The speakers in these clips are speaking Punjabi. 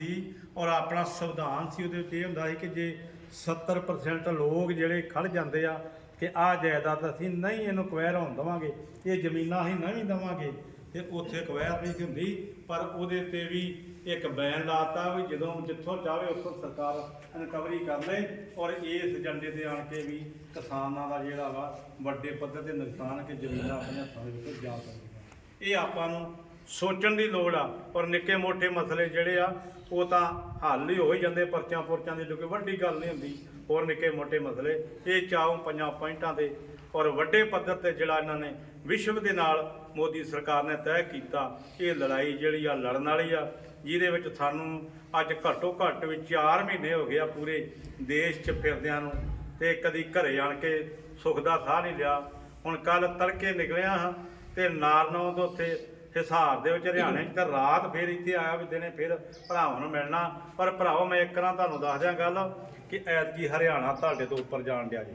ਸੀ ਔਰ ਆਪਣਾ ਸੰਵਿਧਾਨ ਸੀ, ਉਹਦੇ ਵਿੱਚ ਇਹ ਹੁੰਦਾ ਸੀ ਕਿ ਜੇ 70% ਲੋਕ ਜਿਹੜੇ ਖੜ ਜਾਂਦੇ ਆ ਕਿ ਆਹ ਜਾਇਦਾਦ ਅਸੀਂ ਨਹੀਂ ਇਹਨੂੰ ਕੁਐਰ ਹੋਣ ਦੇਵਾਂਗੇ, ਇਹ ਜ਼ਮੀਨਾਂ ਅਸੀਂ ਨਹੀਂ ਦੇਵਾਂਗੇ, ਤੇ ਉੱਥੇ ਕੁਐਰ ਨਹੀਂ ਹੁੰਦੀ, ਪਰ ਉਹਦੇ ਤੇ ਵੀ ਇੱਕ ਬੈਨ ਲਾਤਾ ਵੀ ਜਦੋਂ ਜਿੱਥੋਂ ਚਾਹਵੇ ਉੱਥੋਂ ਸਰਕਾਰ ਇਨਕਵਰੀ ਕਰ ਲੇ ਔਰ ਇਸ ਏਜੰਡੇ ਤੇ ਆਣ ਕੇ ਵੀ ਕਿਸਾਨਾਂ ਦਾ ਜਿਹੜਾ ਵਾ ਵੱਡੇ ਪੱਧਰ ਤੇ ਨੁਕਸਾਨ ਕਿ ਜ਼ਮੀਨਾਂ ਆਪਣੇ ਹੱਥਾਂ ਦੇ ਵਿੱਚ ਜਾ ਸਕਦੀਆਂ। ਇਹ ਆਪਾਂ ਨੂੰ ਸੋਚਣ ਦੀ ਲੋੜ ਆ ਔਰ ਨਿੱਕੇ ਮੋਟੇ ਮਸਲੇ ਜਿਹੜੇ ਆ, ਉਹ ਤਾਂ ਹੱਲ ਹੀ ਹੋ ਹੀ ਜਾਂਦੇ, ਪਰਚਾਂ ਪੁਰਚਾਂ ਦੀ ਜੋ ਕਿ ਵੱਡੀ ਗੱਲ ਨਹੀਂ ਹੁੰਦੀ, ਹੋਰ ਨਿੱਕੇ ਮੋਟੇ ਮਸਲੇ, ਇਹ ਚਾਹੋਂ ਪੰਜਾਂ ਪੁਆਇੰਟਾਂ ਦੇ, ਔਰ ਵੱਡੇ ਪੱਧਰ ਤੇ ਜਿਹੜਾ ਇਹਨਾਂ ਨੇ ਵਿਸ਼ਵ ਦੇ ਨਾਲ ਮੋਦੀ ਸਰਕਾਰ ਨੇ ਤੈਅ ਕੀਤਾ, ਇਹ ਲੜਾਈ ਜਿਹੜੀ ਆ, ਲੜਨ ਵਾਲੀ ਆ, ਜਿਹਦੇ ਵਿੱਚ ਸਾਨੂੰ ਅੱਜ ਘੱਟੋ ਘੱਟ ਵੀ 4 ਮਹੀਨੇ ਹੋ ਗਏ ਆ ਪੂਰੇ ਦੇਸ਼ 'ਚ ਫਿਰਦਿਆਂ ਨੂੰ, ਤੇ ਕਦੀ ਘਰੇ ਆਣ ਕੇ ਸੁੱਖ ਦਾ ਸਾਹ ਨਹੀਂ ਲਿਆ। ਹੁਣ ਕੱਲ ਤੜਕੇ ਨਿਕਲਿਆ ਹਾਂ, ਤੇ ਨਾਰਨੌਂ ਦੇ ਉੱਥੇ ਹਿਸਾਰ ਦੇ ਵਿੱਚ ਹਰਿਆਣੇ 'ਚ ਤਾਂ ਰਾਤ ਫਿਰ ਇੱਥੇ ਆਇਆ ਵੀ ਦਿਨੇ ਫਿਰ ਭਰਾਵਾਂ ਨੂੰ ਮਿਲਣਾ। ਪਰ ਭਰਾਵੋ, ਮੈਂ ਇੱਕ ਨਾ ਤੁਹਾਨੂੰ ਦੱਸ ਦਿਆਂ ਗੱਲ ਕਿ ਐਤਕੀ ਹਰਿਆਣਾ ਤੁਹਾਡੇ ਤੋਂ ਉੱਪਰ ਜਾਣ ਡਿਆ ਜੀ।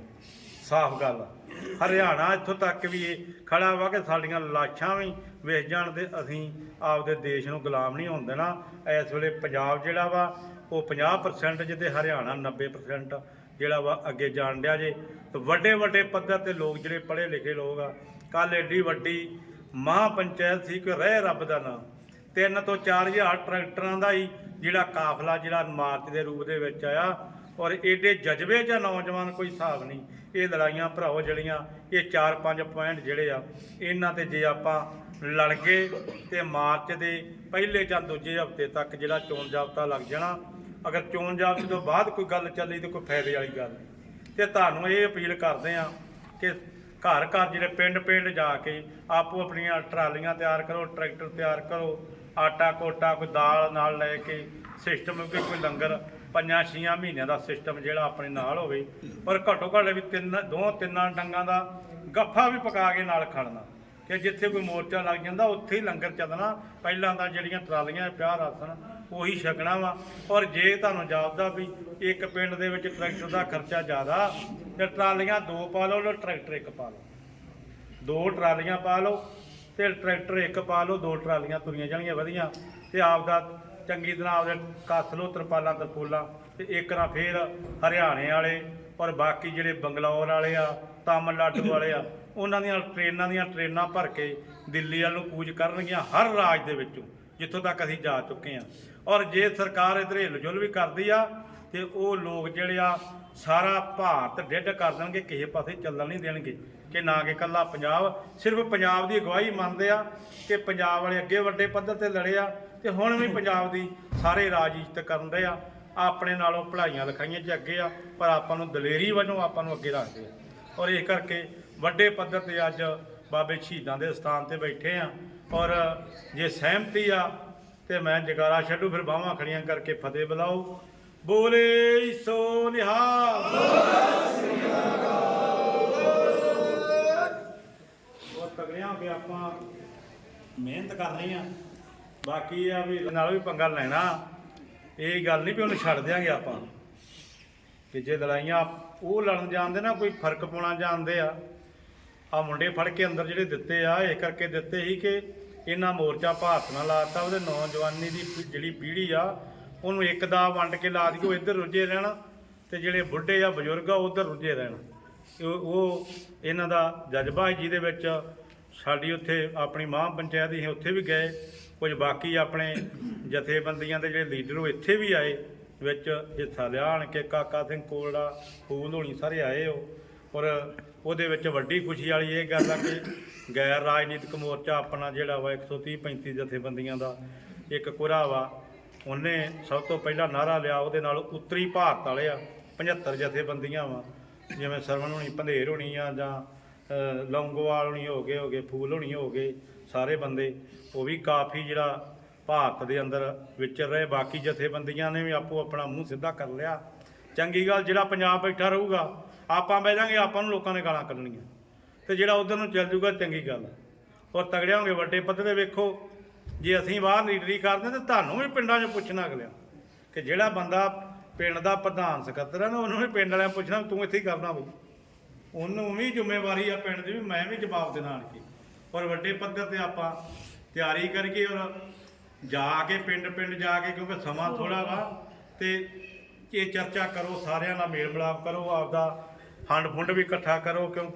ਸਾਫ਼ ਗੱਲ। ਆ। ਹਰਿਆਣਾ ਇੱਥੋਂ ਤੱਕ ਵੀ ਇਹ ਖੜਾ ਵਾ ਕਿ ਸਾਡੀਆਂ ਲਾਸ਼ਾਂ ਵੀ ਵੇਚ ਜਾਣ ਤੇ ਅਸੀਂ ਆਪਦੇ ਦੇਸ਼ ਨੂੰ ਗੁਲਾਮ ਨਹੀਂ ਹੋਣ ਦੇਣਾ। ਇਸ ਵੇਲੇ ਪੰਜਾਬ ਜਿਹੜਾ ਵਾ, ਉਹ 50% ਜਿੱਤੇ ਹਰਿਆਣਾ 90% ਜਿਹੜਾ ਵਾ ਅੱਗੇ ਜਾਣ ਡਿਆ ਜੇ। ਤੇ ਵੱਡੇ ਵੱਡੇ ਪੱਧਰ ਤੇ ਲੋਕ ਜਿਹੜੇ ਪੜ੍ਹੇ ਲਿਖੇ ਲੋਕ ਆ ਕੱਲ ਐਡੀ ਵੱਡੀ ਮਹਾਂ ਪੰਚਾਇਤ ਸੀ ਕਿ ਰਹਿ ਰੱਬ ਦਾ ਨਾਮ ਤਿੰਨ ਤੋਂ 4000 ਟਰੈਕਟਰਾਂ ਦਾ ਹੀ ਜਿਹੜਾ ਕਾਫਲਾ ਜਿਹੜਾ ਮਾਰਚ ਦੇ ਰੂਪ ਦੇ ਵਿੱਚ ਆਇਆ ਔਰ ਏਡੇ ਜਜ਼ਬੇ 'ਚ ਨੌਜਵਾਨ ਕੋਈ ਹਿਸਾਬ ਨਹੀਂ। ਇਹ ਲੜਾਈਆਂ ਭਰਾਓ ਜਿਹੜੀਆਂ, ਇਹ 4-5 ਪੁਆਇੰਟ ਜਿਹੜੇ ਆ, ਇਹਨਾਂ ਤੇ ਜੇ ਆਪਾਂ ਲੜ ਗਏ ਤੇ ਮਾਰਚ ਦੇ ਪਹਿਲੇ ਜਾਂ ਦੂਜੇ ਹਫ਼ਤੇ ਤੱਕ ਜਿਹੜਾ ਚੋਣ ਜਾਬਤਾ ਲੱਗ ਜਾਣਾ, ਅਗਰ ਚੋਣ ਜਾਬਤੇ ਤੋਂ ਬਾਅਦ ਕੋਈ ਗੱਲ ਚੱਲੀ ਤਾਂ ਕੋਈ ਫਾਇਦੇ ਵਾਲੀ ਗੱਲ ਨਹੀਂ। ਤੇ ਤੁਹਾਨੂੰ ਇਹ ਅਪੀਲ ਕਰਦੇ ਆ ਕਿ ਘਰ ਘਰ ਜਿਹੜੇ ਪਿੰਡ ਪਿੰਡ ਜਾ ਕੇ ਆਪੋ ਆਪਣੀਆਂ ਟਰਾਲੀਆਂ ਤਿਆਰ ਕਰੋ, ਟਰੈਕਟਰ ਤਿਆਰ ਕਰੋ, ਆਟਾ ਕੋਟਾ ਕੋਈ ਦਾਲ ਨਾਲ ਲੈ ਕੇ ਸਿਸਟਮ ਕਿ ਕੋਈ ਲੰਗਰ, ਪੰਜਾਂ ਛੀਆਂ ਮਹੀਨਿਆਂ ਦਾ ਸਿਸਟਮ ਜਿਹੜਾ ਆਪਣੇ ਨਾਲ ਹੋਵੇ, ਪਰ ਘੱਟੋ ਘੱਟ ਵੀ ਤਿੰਨ, ਦੋ ਤਿੰਨਾਂ ਡੰਗਾਂ ਦਾ ਗੱਫਾ ਵੀ ਪਕਾ ਕੇ ਨਾਲ ਖੜਨਾ, ਕਿ ਜਿੱਥੇ ਕੋਈ ਮੋਰਚਾ ਲੱਗ ਜਾਂਦਾ ਉੱਥੇ ਹੀ ਲੰਗਰ ਚੱਲਣਾ, ਪਹਿਲਾਂ ਤਾਂ ਜਿਹੜੀਆਂ ਟਰਾਲੀਆਂ ਪਿਆਰ ਆਸਣ ਉਹੀ ਛਕਣਾ ਵਾ। ਔਰ ਜੇ ਤੁਹਾਨੂੰ ਜਾਪਦਾ ਵੀ ਇੱਕ ਪਿੰਡ ਦੇ ਵਿੱਚ ਟਰੈਕਟਰ ਦਾ ਖਰਚਾ ਜ਼ਿਆਦਾ, ਤੇ ਟਰਾਲੀਆਂ ਦੋ ਪਾ ਲਓ ਤੇ ਟਰੈਕਟਰ ਇੱਕ ਪਾ ਲਓ। ਦੋ ਟਰਾਲੀਆਂ ਪਾ ਲਓ ਤੇ ਟਰੈਕਟਰ ਇੱਕ ਪਾ ਲਓ, ਦੋ ਟਰਾਲੀਆਂ ਤੁਰੀਆਂ ਜਾਣਗੀਆਂ ਵਧੀਆਂ। ਤੇ ਆਪ ਦਾ ਚੰਗੀ ਤਰ੍ਹਾਂ ਆਪਦੇ ਕੱਸ ਲਓ ਤਰਪਾਲਾਂ, ਤਰਪੋਲਾਂ ਤੇ ਇੱਕ ਨਾ ਫੇਰ ਹਰਿਆਣੇ ਵਾਲੇ ਔਰ ਬਾਕੀ ਜਿਹੜੇ ਬੰਗਲੌਰ ਵਾਲੇ ਆ, ਤਾਮਿਲਨਾਡੂ ਵਾਲੇ ਆ, ਉਹਨਾਂ ਦੀਆਂ ਟ੍ਰੇਨਾਂ ਦੀਆਂ ਟ੍ਰੇਨਾਂ ਭਰ ਕੇ ਦਿੱਲੀ ਵੱਲ ਨੂੰ ਕੂਚ ਕਰਨਗੀਆਂ ਹਰ ਰਾਜ ਦੇ ਵਿੱਚੋਂ, ਜਿੱਥੋਂ ਤੱਕ ਅਸੀਂ ਜਾ ਚੁੱਕੇ ਆ ਔਰ ਜੇ ਸਰਕਾਰ ਇਧਰ ਹਿਲਜੁਲ ਵੀ ਕਰਦੀ ਆ, ਤੇ ਉਹ ਲੋਕ ਜਿਹੜੇ ਆ, ਸਾਰਾ ਭਾਰਤ ਡਿੱਡ ਕਰ ਦੇਣਗੇ, ਕਿਸੇ ਪਾਸੇ ਚੱਲਣ ਨਹੀਂ ਦੇਣਗੇ। ਕਿ ਨਾ ਕਿ ਕੱਲਾ ਪੰਜਾਬ, ਸਿਰਫ ਪੰਜਾਬ ਦੀ ਅਗਵਾਈ ਮੰਨਦੇ ਆ ਕਿ ਪੰਜਾਬ ਵਾਲੇ ਅੱਗੇ ਵੱਡੇ ਪੱਧਰ ਤੇ ਲੜੇ ਆ, ਤੇ ਹੁਣ ਵੀ ਪੰਜਾਬ ਦੀ ਸਾਰੇ ਰਾਜ ਇੱਜ਼ਤ ਕਰਦੇ ਆ। ਆਪਣੇ ਨਾਲੋਂ ਪੜ੍ਹਾਈਆਂ ਲਿਖਾਈਆਂ 'ਚ ਅੱਗੇ ਆ, ਪਰ ਆਪਾਂ ਨੂੰ ਦਲੇਰੀ ਵਜੋਂ ਆਪਾਂ ਨੂੰ ਅੱਗੇ ਰੱਖਦੇ ਆ। ਔਰ ਇਹ ਕਰਕੇ ਵੱਡੇ ਪੱਧਰ ਤੇ ਅੱਜ ਬਾਬੇ ਸ਼ਹੀਦਾਂ ਦੇ ਸਥਾਨ ਤੇ ਬੈਠੇ ਆ। ਔਰ ਜੇ ਸਹਿਮਤੀ ਆ ਤੇ ਮੈਂ ਜਗਾਰਾ ਛੱਡੂ, ਫਿਰ ਬਾਹਾਂ ਖੜੀਆਂ ਕਰਕੇ ਫਤਿਹ ਬੁਲਾਓ। ਬੋਲੇ ਸੋ ਨਿਹਾਲ। ਬਹੁਤ ਤਗੜਿਆਂ ਹੋ ਕੇ ਆਪਾਂ ਮਿਹਨਤ ਕਰਨੀ ਆ। ਬਾਕੀ ਆ ਵੀ ਨਾਲ ਵੀ ਪੰਗਾ ਲੈਣਾ। ਇਹ ਗੱਲ ਨਹੀਂ ਵੀ ਉਹਨੂੰ ਛੱਡ ਦਿਆਂਗੇ ਆਪਾਂ। ਕਿ ਜੇ ਲੜਾਈਆਂ, ਉਹ ਲੜਨ ਜਾਂਦੇ ਨਾ, ਕੋਈ ਫ਼ਰਕ ਪਾਉਣਾ ਜਾਣਦੇ ਆ। ਆ ਮੁੰਡੇ ਫੜ ਕੇ ਅੰਦਰ ਜਿਹੜੇ ਦਿੱਤੇ ਆ, ਇਹ ਕਰਕੇ ਦਿੱਤੇ ਸੀ ਕਿ ਇਹਨਾਂ ਮੋਰਚਾ ਭਾਰਤ ਨਾਲ ਲਾਤਾ, ਉਹਦੇ ਨੌਜਵਾਨੀ ਦੀ ਜਿਹੜੀ ਪੀੜ੍ਹੀ ਆ, ਉਹਨੂੰ ਇੱਕ ਦਾ ਵੰਡ ਕੇ ਲਾ ਦਿਓ ਇੱਧਰ ਰੁੱਝੇ ਰਹਿਣਾ ਤੇ ਜਿਹੜੇ ਬੁੱਢੇ ਆ ਬਜ਼ੁਰਗ ਆ ਉਧਰ ਰੁੱਝੇ ਰਹਿਣ। ਉਹ ਇਹਨਾਂ ਦਾ ਜਜ਼ਬਾ ਹੈ ਜਿਹਦੇ ਵਿੱਚ। ਸਾਡੀ ਉੱਥੇ ਆਪਣੀ ਮਹਾਂ ਪੰਚਾਇਤ ਸੀ ਉੱਥੇ ਵੀ ਗਏ। ਕੁਝ ਬਾਕੀ ਆਪਣੇ ਜਥੇਬੰਦੀਆਂ ਦੇ ਜਿਹੜੇ ਲੀਡਰ ਉਹ ਇੱਥੇ ਵੀ ਆਏ, ਵਿੱਚ ਹਿੱਸਾ ਲਿਆਣ ਕੇ ਕਾਕਾ ਸਿੰਘ ਕੋਲੜਾ ਫੂਲ ਹੋਣੀ ਸਾਰੇ ਆਏ ਉਹ। ਔਰ ਉਹਦੇ ਵਿੱਚ ਵੱਡੀ ਖੁਸ਼ੀ ਵਾਲੀ ਇਹ ਗੱਲ ਆ ਕਿ ਗੈਰ ਰਾਜਨੀਤਿਕ ਮੋਰਚਾ ਆਪਣਾ ਜਿਹੜਾ ਵਾ 130 35 ਜਥੇਬੰਦੀਆਂ ਦਾ ਇੱਕ ਕੁਰਾ ਵਾ ਉਹਨੇ ਸਭ ਤੋਂ ਪਹਿਲਾਂ ਨਾਰਾ ਲਿਆ ਉਹਦੇ ਨਾਲ ਉੱਤਰੀ ਭਾਰਤ ਵਾਲੇ ਆ 75 ਜਥੇਬੰਦੀਆਂ ਵਾ ਜਿਵੇਂ ਸਰਵਣ ਹੋਣੀ ਭੰਦੇਰ ਹੋਣੀ ਆ ਜਾਂ ਅ, ਲੌਂਗੋਵਾਲ ਹੋਣੀ ਹੋ ਗਏ ਹੋ ਗਏ ਫੂਲ ਹੋਣੀ ਹੋ ਗਏ ਸਾਰੇ ਬੰਦੇ ਉਹ ਵੀ ਕਾਫੀ ਜਿਹੜਾ ਭਾਰਤ ਦੇ ਅੰਦਰ ਵਿਚਰ ਰਹੇ ਬਾਕੀ ਜਥੇਬੰਦੀਆਂ ਨੇ ਵੀ ਆਪੋ ਆਪਣਾ ਮੂੰਹ ਸਿੱਧਾ ਕਰ ਲਿਆ। ਚੰਗੀ ਗੱਲ ਜਿਹੜਾ ਪੰਜਾਬ ਬੈਠਾ ਰਹੂਗਾ ਆਪਾਂ ਬਹਿ ਜਾਾਂਗੇ, ਆਪਾਂ ਨੂੰ ਲੋਕਾਂ ਨੇ ਗਾਲਾਂ ਕੱਢਣੀਆਂ। ਤੇ ਜਿਹੜਾ ਉਧਰ ਨੂੰ ਚੱਲ ਜੂਗਾ, ਚੰਗੀ ਗੱਲ ਔਰ ਤਗੜਿਆ ਹੋਗੇ ਵੱਡੇ ਪੱਧਰ ਤੇ ਵੇਖੋ। ਜੇ ਅਸੀਂ ਬਾਹਰ ਲੀਡਰੀ ਕਰਦੇ ਤੇ ਤੁਹਾਨੂੰ ਵੀ ਪਿੰਡਾਂ 'ਚ ਪੁੱਛਣਾ ਅਗਲਿਆ ਕਿ ਜਿਹੜਾ ਬੰਦਾ ਪਿੰਡ ਦਾ ਪ੍ਰਧਾਨ ਸਕੱਤਰ ਹੈ ਨਾ, ਉਹਨੂੰ ਵੀ ਪਿੰਡ ਵਾਲਿਆਂ ਪੁੱਛਣਾ ਵੀ ਤੂੰ ਇੱਥੇ ਹੀ ਕਰਨਾ ਬਈ। ਉਹਨੂੰ ਵੀ ਜ਼ਿੰਮੇਵਾਰੀ ਆ ਪਿੰਡ ਦੀ ਵੀ ਮੈਂ ਵੀ ਜਵਾਬ ਦੇਣਾ ਆਣ ਕੇ। ਔਰ ਵੱਡੇ ਪੱਧਰ ਤੇ ਆਪਾਂ ਤਿਆਰੀ ਕਰਕੇ ਔਰ ਜਾ ਕੇ ਪਿੰਡ ਪਿੰਡ ਜਾ ਕੇ, ਕਿਉਂਕਿ ਸਮਾਂ ਥੋੜਾ ਵਾ, ਤੇ ਇਹ ਚਰਚਾ ਕਰੋ, ਸਾਰਿਆਂ ਨਾਲ ਮੇਲ ਮਿਲਾਪ ਕਰੋ, ਆਪਦਾ ਫੰਡ ਫੁੰਡ ਵੀ ਇਕੱਠਾ ਕਰੋ, ਕਿਉਂ?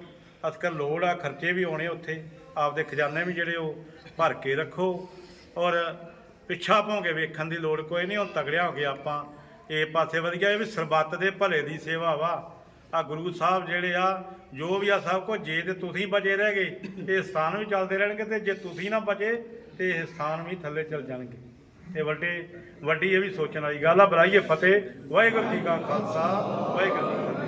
ਅਸਕਰ ਲੋੜ ਆ, ਖਰਚੇ ਵੀ ਆਉਣੇ ਉੱਥੇ। ਆਪਦੇ ਖਜ਼ਾਨੇ ਵੀ ਜਿਹੜੇ ਉਹ ਭਰ ਕੇ ਰੱਖੋ। ਔਰ ਪਿੱਛਾ ਭੌਂਕੇ ਵੇਖਣ ਦੀ ਲੋੜ ਕੋਈ ਨਹੀਂ, ਹੁਣ ਤਗੜਿਆ ਹੋ ਗਏ ਆਪਾਂ। ਇਹ ਪਾਸੇ ਵਧੀਆ ਇਹ ਵੀ ਸਰਬੱਤ ਦੇ ਭਲੇ ਦੀ ਸੇਵਾ ਵਾ। ਆ ਗੁਰੂ ਸਾਹਿਬ ਜਿਹੜੇ ਆ, ਜੋ ਵੀ ਆ ਸਭ ਕੁਝ, ਜੇ ਤੇ ਤੁਸੀਂ ਬਚੇ ਰਹਿ ਗਏ, ਇਹ ਸਥਾਨ ਵੀ ਚੱਲਦੇ ਰਹਿਣਗੇ ਤੇ ਜੇ ਤੁਸੀਂ ਨਾ ਬਚੇ, ਤੇ ਇਹ ਸਥਾਨ ਵੀ ਥੱਲੇ ਚੱਲ ਜਾਣਗੇ। ਇਹ ਵੱਡੇ, ਵੱਡੀ ਇਹ ਵੀ ਸੋਚਣ ਵਾਲੀ ਗੱਲ ਆ। ਬੁਲਾਈਏ ਫਤਿਹ। ਵਾਹਿਗੁਰੂ ਜੀ ਕਾ ਖਾਲਸਾ, ਵਾਹਿਗੁਰੂ ਜੀ